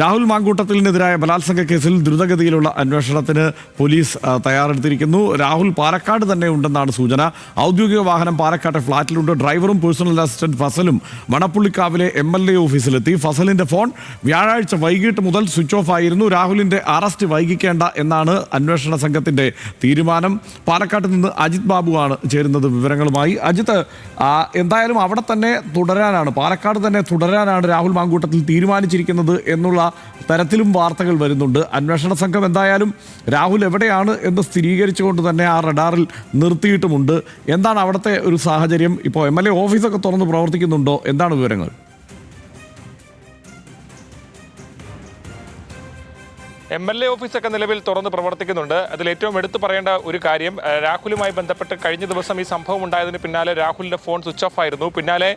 രാഹുൽ മാങ്കൂട്ടത്തിനെതിരായ ബലാത്സംഗ കേസിൽ ദ്രുതഗതിയിലുള്ള അന്വേഷണത്തിന് പോലീസ് തയ്യാറെടുത്തിരിക്കുന്നു. രാഹുൽ പാലക്കാട് തന്നെ ഉണ്ടെന്നാണ് സൂചന. ഔദ്യോഗിക വാഹനം പാലക്കാട്ടെ ഫ്ളാറ്റിലുണ്ട്. ഡ്രൈവറും പേഴ്സണൽ അസിസ്റ്റന്റ് ഫസലും മണപ്പുള്ളിക്കാവിലെ എം എൽ എ ഓഫീസിലെത്തി. ഫസലിന്റെ ഫോൺ വ്യാഴാഴ്ച വൈകിട്ട് മുതൽ സ്വിച്ച് ഓഫ് ആയിരുന്നു. രാഹുലിന്റെ അറസ്റ്റ് വൈകിക്കേണ്ട എന്നാണ് അന്വേഷണ സംഘത്തിന്റെ തീരുമാനം. പാലക്കാട്ട് നിന്ന് അജിത് ബാബുവാണ് ചേരുന്നത് വിവരങ്ങളുമായി. അജിത് എന്തായാലും അവിടെ തന്നെ തുടരാനാണ് പാലക്കാട് തന്നെ തുടരാനാണ് രാഹുൽ മാങ്കൂട്ടത്തിൽ തീരുമാനിച്ചിരിക്കുന്നത് എന്നുള്ള തരത്തിലും വാർത്തകൾ വരുന്നുണ്ട്. അന്വേഷണ സംഘം എന്തായാലും രാഹുൽ എവിടെയാണ് എന്ന് സ്ഥിരീകരിച്ചുകൊണ്ട് തന്നെ ആ റഡാറിൽ നിർത്തിയിട്ടുമുണ്ട്. എന്താണ് അവിടുത്തെ ഒരു സാഹചര്യം? ഇപ്പോൾ എം എൽ എ ഓഫീസൊക്കെ തുറന്ന് പ്രവർത്തിക്കുന്നുണ്ടോ? എന്താണ് വിവരങ്ങൾ? എം എൽ എ ഓഫീസൊക്കെ നിലവിൽ തുറന്ന് പ്രവർത്തിക്കുന്നുണ്ട്. അതിൽ ഏറ്റവും എടുത്തു പറയേണ്ട ഒരു കാര്യം രാഹുലുമായി ബന്ധപ്പെട്ട് കഴിഞ്ഞ ദിവസം ഈ സംഭവം ഉണ്ടായതിന് പിന്നാലെ രാഹുലിന്റെ ഫോൺ സ്വിച്ച് ഓഫ് ആയിരുന്നു. പിന്നാലെ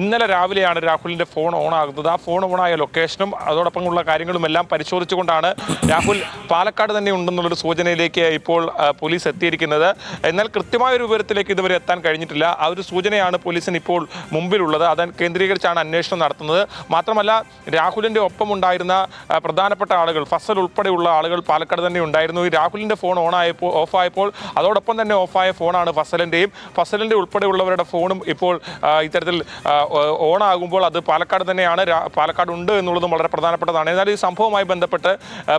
ഇന്നലെ രാവിലെയാണ് രാഹുലിന്റെ ഫോൺ ഓൺ ആകുന്നത്. ആ ഫോൺ ഓണായ ലൊക്കേഷനും അതോടൊപ്പമുള്ള കാര്യങ്ങളും എല്ലാം പരിശോധിച്ചുകൊണ്ടാണ് രാഹുൽ പാലക്കാട് തന്നെ ഉണ്ടെന്നുള്ളൊരു സൂചനയിലേക്ക് ഇപ്പോൾ പോലീസ് എത്തിയിരിക്കുന്നത്. എന്നാൽ കൃത്യമായ ഒരു വിവരത്തിലേക്ക് ഇതുവരെ എത്താൻ കഴിഞ്ഞിട്ടില്ല. ആ ഒരു സൂചനയാണ് പോലീസിന് ഇപ്പോൾ മുമ്പിലുള്ളത്. അത് കേന്ദ്രീകരിച്ചാണ് അന്വേഷണം നടത്തുന്നത്. മാത്രമല്ല രാഹുലിന്റെ ഒപ്പം ഉണ്ടായിരുന്ന ആ, പ്രധാനപ്പെട്ട ആളുകൾ ഫസൽ ഉൾപ്പെടെയുള്ള ആളുകൾ പാലക്കാട് തന്നെ ഉണ്ടായിരുന്നു. ഈ രാഹുലിന്റെ ഫോൺ ഓൺ ആയപ്പോൾ ഓഫായപ്പോൾ അതോടൊപ്പം തന്നെ ഓഫായ ഫോണാണ് ഫസലിന്റെയും ഫസലിന്റെ ഉൾപ്പെടെയുള്ളവരുടെ ഫോണും ഇപ്പോൾ ഇത്തരത്തിൽ ഓൺ ആകുമ്പോൾ അത് പാലക്കാട് തന്നെയാണ്. പാലക്കാട് ഉണ്ട് എന്നുള്ളതും വളരെ പ്രധാനപ്പെട്ടതാണ്. എന്നാൽ ഈ സംഭവവുമായി ബന്ധപ്പെട്ട്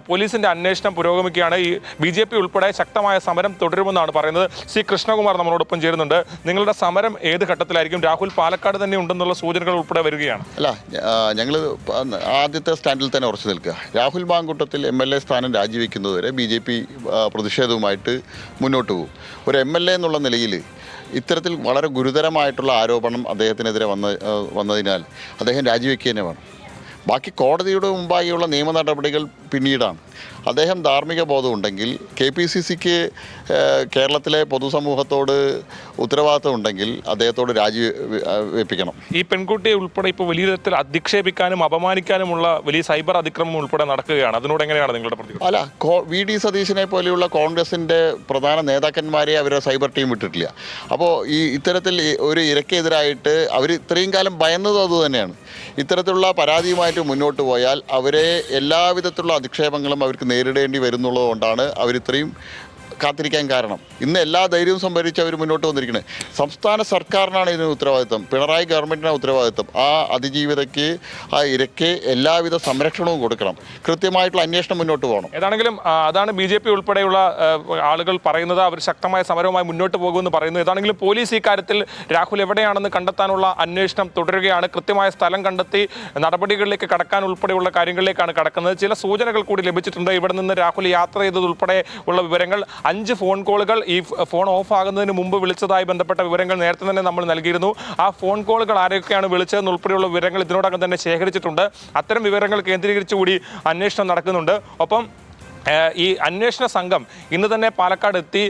പോലീസിന്റെ അന്വേഷണം പുരോഗമിക്കുകയാണ്. ഈ ബി ജെ പി ഉൾപ്പെടെ ശക്തമായ സമരം തുടരുമെന്നാണ് പറയുന്നത്. സി കൃഷ്ണകുമാർ നമ്മളോടൊപ്പം ചേരുന്നുണ്ട്. നിങ്ങളുടെ സമരം ഏത് ഘട്ടത്തിലായിരിക്കും? രാഹുൽ പാലക്കാട് തന്നെ ഉണ്ടെന്നുള്ള സൂചനകൾ ഉൾപ്പെടെ വരികയാണ്. അല്ല ഞങ്ങൾ ആദ്യത്തെ സ്റ്റാൻഡിൽ തന്നെ ഉറച്ചു നിൽക്കുക. Rahul Mamkootathil M L A സ്ഥാനം രാജിവെക്കുന്നതുവരെ ബി ജെ പി പ്രതിഷേധവുമായിട്ട് മുന്നോട്ട് പോകും. ഒരു എം എൽ എ എന്നുള്ള നിലയിൽ ഇത്തരത്തിൽ വളരെ ഗുരുതരമായിട്ടുള്ള ആരോപണം അദ്ദേഹത്തിനെതിരെ വന്ന വന്നതിനാൽ അദ്ദേഹം രാജിവെക്കുക തന്നെ വേണം. ബാക്കി കോടതിയുടെ മുമ്പാകെയുള്ള നിയമ നടപടികൾ പിന്നീടാണ്. അദ്ദേഹം ധാർമ്മിക ബോധമുണ്ടെങ്കിൽ കെ പി സി സിക്ക് കേരളത്തിലെ പൊതുസമൂഹത്തോട് ഉത്തരവാദിത്വം ഉണ്ടെങ്കിൽ അദ്ദേഹത്തോട് രാജി വെപ്പിക്കണം. ഈ പെൺകുട്ടിയെ ഉൾപ്പെടെ ഇപ്പോൾ വലിയ തരത്തിൽ അധിക്ഷേപിക്കാനും അപമാനിക്കാനുമുള്ള വലിയ സൈബർ അതിക്രമം ഉൾപ്പെടെ നടക്കുകയാണ്. അതിനോട് എങ്ങനെയാണ് നിങ്ങളുടെ പ്രതികരണം? അല്ല കോ- വി ഡി സതീശനെ പോലെയുള്ള കോൺഗ്രസിന്റെ പ്രധാന നേതാക്കന്മാരെ അവരുടെ സൈബർ ടീം വിട്ടിട്ടില്ല. അപ്പോൾ ഈ ഇത്തരത്തിൽ ഒരു ഇരക്കെതിരായിട്ട് അവർ ഇത്രയും കാലം ഭയന്നതും അതുതന്നെയാണ് ഇത്തരത്തിലുള്ള പരാതിയുമായിട്ട് മുന്നോട്ട് പോയാൽ അവരെ എല്ലാവിധത്തിലുള്ള അധിക്ഷേപങ്ങളും അവർക്ക് നേരിടേണ്ടി വരുന്നുള്ളതുകൊണ്ടാണ് അവരിത്രയും കാത്തിരിക്കാൻ കാരണം. ഇന്ന് എല്ലാ ധൈര്യവും സംഭരിച്ച് അവർ മുന്നോട്ട് വന്നിരിക്കുന്നത് സംസ്ഥാന സർക്കാരിനാണ് ഇതിന് ഉത്തരവാദിത്വം. പിണറായി ഗവൺമെന്റിനാണ് ഉത്തരവാദിത്വം. ആ അതിജീവിതയ്ക്ക് ആ ഇരയ്ക്ക് എല്ലാവിധ സംരക്ഷണവും കൊടുക്കണം. കൃത്യമായിട്ടുള്ള അന്വേഷണം മുന്നോട്ട് പോകണം. ഏതാണെങ്കിലും അതാണ് ബി ജെ പി ഉൾപ്പെടെയുള്ള ആളുകൾ പറയുന്നത്. അവർ ശക്തമായ സമരവുമായി മുന്നോട്ട് പോകുമെന്ന് പറയുന്നു. ഏതാണെങ്കിലും പോലീസ് ഈ കാര്യത്തിൽ രാഹുൽ എവിടെയാണെന്ന് കണ്ടെത്താനുള്ള അന്വേഷണം തുടരുകയാണ്. കൃത്യമായ സ്ഥലം കണ്ടെത്തി നടപടികളിലേക്ക് കടക്കാൻ ഉൾപ്പെടെയുള്ള കാര്യങ്ങളിലേക്കാണ് കടക്കുന്നത്. ചില സൂചനകൾ കൂടി ലഭിച്ചിട്ടുണ്ട്. ഇവിടെ നിന്ന് രാഹുൽ യാത്ര ചെയ്തത് ഉൾപ്പെടെ ഉള്ള വിവരങ്ങൾ അഞ്ച് ഫോൺ കോളുകൾ ഈ ഫോൺ ഓഫ് ആകുന്നതിന് മുമ്പ് വിളിച്ചതായി ബന്ധപ്പെട്ട വിവരങ്ങൾ നേരത്തെ തന്നെ നമ്മൾ നൽകിയിരുന്നു. ആ ഫോൺ കോളുകൾ ആരൊക്കെയാണ് വിളിച്ചതെന്ന് ഉൾപ്പെടെയുള്ള വിവരങ്ങൾ ഇതിനോടകം തന്നെ ശേഖരിച്ചിട്ടുണ്ട്. അത്തരം വിവരങ്ങൾ കേന്ദ്രീകരിച്ചുകൂടി അന്വേഷണം നടക്കുന്നുണ്ട്. ഒപ്പം ഈ അന്വേഷണ സംഘം ഇന്ന് തന്നെ പാലക്കാട് എത്തി.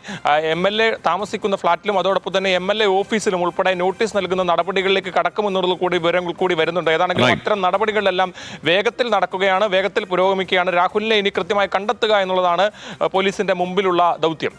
എം എൽ എ താമസിക്കുന്ന ഫ്ളാറ്റിലും അതോടൊപ്പം തന്നെ എം എൽ എ ഓഫീസിലും ഉൾപ്പെടെ നോട്ടീസ് നൽകുന്ന നടപടികളിലേക്ക് കടക്കുമെന്നുള്ളത് കൂടി വിവരങ്ങൾ കൂടി വരുന്നുണ്ട്. ഏതാണെങ്കിലും. അത്തരം നടപടികളിലെല്ലാം വേഗത്തിൽ നടക്കുകയാണ് വേഗത്തിൽ പുരോഗമിക്കുകയാണ്. രാഹുലിനെ ഇനി കൃത്യമായി കണ്ടെത്തുക എന്നുള്ളതാണ് പോലീസിന്റെ മുമ്പിലുള്ള ദൗത്യം.